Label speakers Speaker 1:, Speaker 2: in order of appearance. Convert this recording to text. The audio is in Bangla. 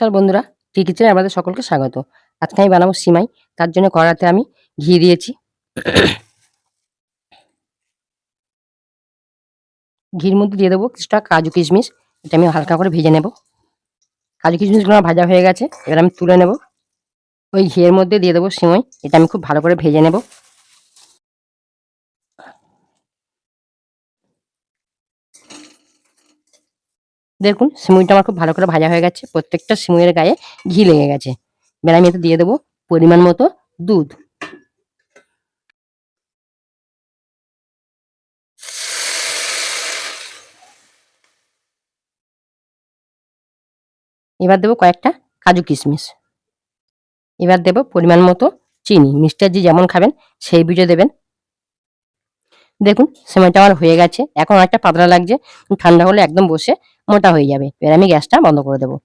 Speaker 1: নমস্কার বন্ধুরা টি কিচেনে আপনাদের সকলকে স্বাগত। আজকে আমি বানাবো সিমাই, তার জন্য কড়াতে আমি ঘি দিয়েছি। ঘির মধ্যে দিয়ে দেবো কিছুটা কাজু কিশমিশ, এটা আমি হালকা করে ভেজে নেব। কাজু কিশমিশগুলো ভাজা হয়ে গেছে, এবার আমি তুলে নেব। ওই ঘিয়ের মধ্যে দিয়ে দেবো সিমাই, এটা আমি খুব ভালো করে ভেজে নেব। দেখুন, সিমুইটা আমার খুব ভালো করে ভাজা হয়ে গেছে। প্রত্যেকটা সিমুইয়ের গায়ে ঘি লেগে গেছে। এবার আমি এতে দিয়ে দেবো পরিমাণ মতো দুধ। এবার দেবো কয়েকটা কাজু কিশমিশ। এবার দেবো পরিমাণ মতো চিনি। মিষ্টার যে যেমন খাবেন, সেই বুঝে দেবেন। দেখুন সময়টা আমার হয়ে গেছে। এখন অনেকটা পাতলা লাগছে। ঠান্ডা হলে একদম বসে মোটা হয়ে যাবে। এবার আমি গ্যাসটা বন্ধ করে দেবো।